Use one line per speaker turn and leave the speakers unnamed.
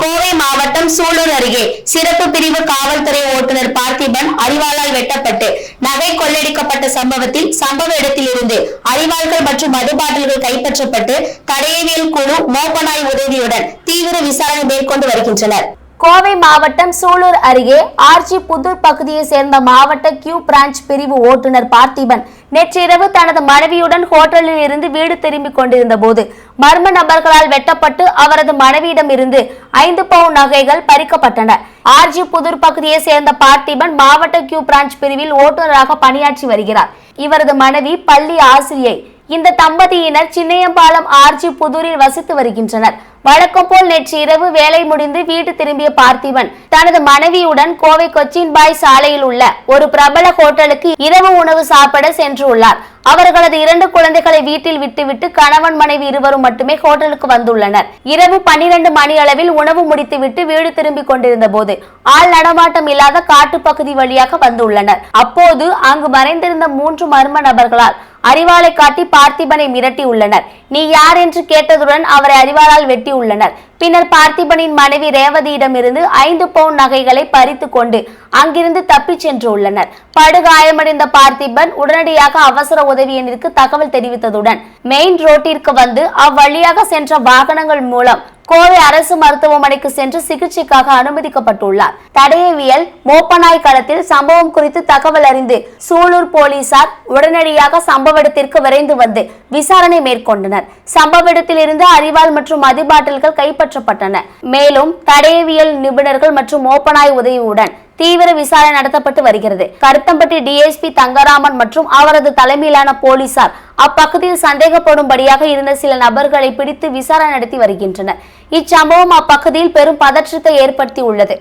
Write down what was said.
கோவை மாவட்டம் சூலூர் அருகே சிறப்பு பிரிவு காவல்துறை ஓட்டுநர் பார்த்திபன் அறிவாளால் வெட்டப்பட்டு நகை கொள்ளடிக்கப்பட்ட சம்பவத்தில் சம்பவ இடத்திலிருந்து அறிவாள்கள் மற்றும் மதுபாட்டில்கள் கைப்பற்றப்பட்டு தடையவியல் குழு மோப்பநாய் உதவியுடன் தீவிர விசாரணை மேற்கொண்டு வருகின்றனர்.
கோவை மாவட்டம் சூலூர் அருகே ஆர்ஜி புதூர் பகுதியை சேர்ந்த மாவட்ட கியூ பிரான்ச் பிரிவு ஓட்டுநர் பார்த்திபன் நேற்றிரவு தனது மனைவியுடன் ஹோட்டலில் இருந்து வீடு திரும்பிக் கொண்டிருந்த போது மர்ம நபர்களால் வெட்டப்பட்டு அவரது மனைவியிடம் இருந்து ஐந்து பவுன் நகைகள் பறிக்கப்பட்டன. ஆர்ஜி புதூர் பகுதியை சேர்ந்த பார்த்திபன் மாவட்ட கியூ பிரான்ச் பிரிவில் ஓட்டுநராக பணியாற்றி வருகிறார். இவரது மனைவி பள்ளி ஆசிரியை. இந்த தம்பதியினர் சின்னையம்பாலம் ஆர்ஜி புதூரில் வசித்து வருகின்றனர். வழக்கம் போல் நேற்று இரவு வேலை முடிந்து வீடு திரும்பிய பார்த்திபன் தனது மனைவியுடன் கோவை கொச்சின் பாய் சாலையில் உள்ள ஒரு பிரபல ஹோட்டலுக்கு இரவு உணவு சாப்பிட சென்றுள்ளார் அவர்களது இரண்டு குழந்தைகளை வீட்டில் விட்டுவிட்டு கணவன் மனைவி இருவரும் மட்டுமே ஹோட்டலுக்கு வந்துள்ளனர். இரவு பன்னிரண்டு மணி அளவில் உணவு முடித்துவிட்டு வீடு திரும்பிக் கொண்டிருந்த போது ஆள் நடமாட்டம் இல்லாத காட்டுப்பகுதி வழியாக வந்துள்ளனர். அப்போது அங்கு மறைந்திருந்த மூன்று மர்ம நபர்களால் அறிவாளை காட்டி பார்த்திபனை மிரட்டி உள்ளனர் நீ யார் என்று கேட்டதுடன் அவரை அறிவாளால் வெட்டி உள்ளனர் பின்னர் பார்த்திபனின் மனைவி ரேவதியிடமிருந்து ஐந்து பவுன் நகைகளை பறித்து கொண்டு அங்கிருந்து தப்பிச் சென்று உள்ளனர் படுகாயமடைந்த பார்த்திபன் உடனடியாக அவசர உதவி எண்ணிற்கு தகவல் தெரிவித்ததுடன் மெயின் ரோட்டிற்கு வந்து அவ்வழியாக சென்ற வாகனங்கள் மூலம் கோவை அரசு மருத்துவமனைக்கு சென்று சிகிச்சைக்காக அனுமதிக்கப்பட்டுள்ளார். தடயவியல் மோப்பநாய் களத்தில் சம்பவம் குறித்து தகவல் அறிந்து சூலூர் போலீசார் உடனடியாக சம்பவ இடத்திற்கு விரைந்து வந்து விசாரணை மேற்கொண்டனர். சம்பவ இடத்திலிருந்து அறிவால் மற்றும் மதிபாட்டில்கள் கைப்பற்றப்பட்டன. மேலும் தடயவியல் நிபுணர்கள் மற்றும் மோப்பநாய் உதவியுடன் தீவிர விசாரணை நடத்தப்பட்டு வருகிறது. கருத்தம்பட்டி டிஎஸ்பி தங்கராமன் மற்றும் அவரது தலைமையிலான போலீசார் அப்பகுதியில் சந்தேகப்படும்படியாக இருந்த சில நபர்களை பிடித்து விசாரணை நடத்தி வருகின்றனர். இச்சம்பவம் அப்பகுதியில் பெரும் பதற்றத்தை ஏற்படுத்தி உள்ளது